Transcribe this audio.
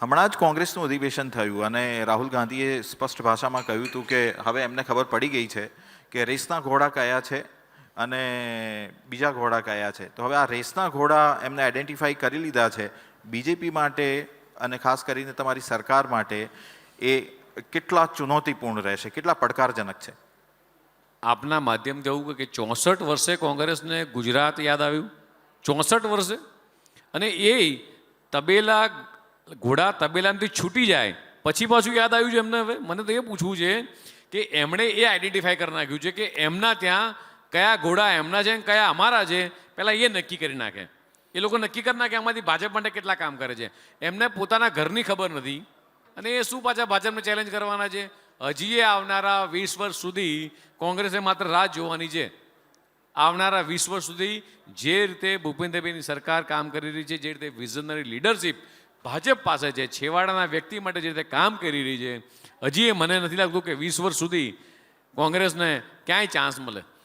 હમણાં જ કોંગ્રેસનું અધિવેશન થયું અને રાહુલ ગાંધીએ સ્પષ્ટ ભાષામાં કહ્યું હતું કે હવે એમને ખબર પડી ગઈ છે કે રેસના ઘોડા કયા છે અને બીજા ઘોડા કયા છે. તો હવે આ રેસના ઘોડા એમને આઈડેન્ટિફાઈ કરી લીધા છે બીજેપી માટે અને ખાસ કરીને તમારી સરકાર માટે એ કેટલા ચુનૌતીપૂર્ણ રહેશે, કેટલા પડકારજનક છે? આપના માધ્યમ એવું કે ચોસઠ વર્ષે કોંગ્રેસને ગુજરાત યાદ આવ્યું. ચોસઠ વર્ષે. અને એ તબેલા ઘોડા તબેલામાંથી છૂટી જાય. પછી પાછું યાદ આવ્યું છે એમને હવે? મને તો એ પૂછવું છે કે એમણે એ આઈડેન્ટિફાય કરી નાખ્યું છે કે એમના ત્યાં કયા ઘોડા એમના છે અને કયા અમારા છે? પહેલાં એ નક્કી કરી નાખે. એ લોકો નક્કી કરી નાખે આમાંથી ભાજપ માટે કેટલા કામ કરે છે. એમને પોતાના ઘરની ખબર નથી અને એ શું પાછા ભાજપને ચેલેન્જ કરવાના છે? હજી એ આવનારા વીસ વર્ષ સુધી કોંગ્રેસે માત્ર રાહ જોવાની છે. આવનારા વીસ વર્ષ સુધી જે રીતે ભૂપેન્દ્રભાઈની સરકાર કામ કરી રહી છે, જે રીતે વિઝનરી લીડરશિપ ભાજપ પાસે છે છેવાડાના વ્યક્તિ માટે જે રીતે કામ કરી રહી છે, હજી એ મને નથી લાગતું કે વીસ વર્ષ સુધી કોંગ્રેસને ક્યાંય ચાન્સ મળે.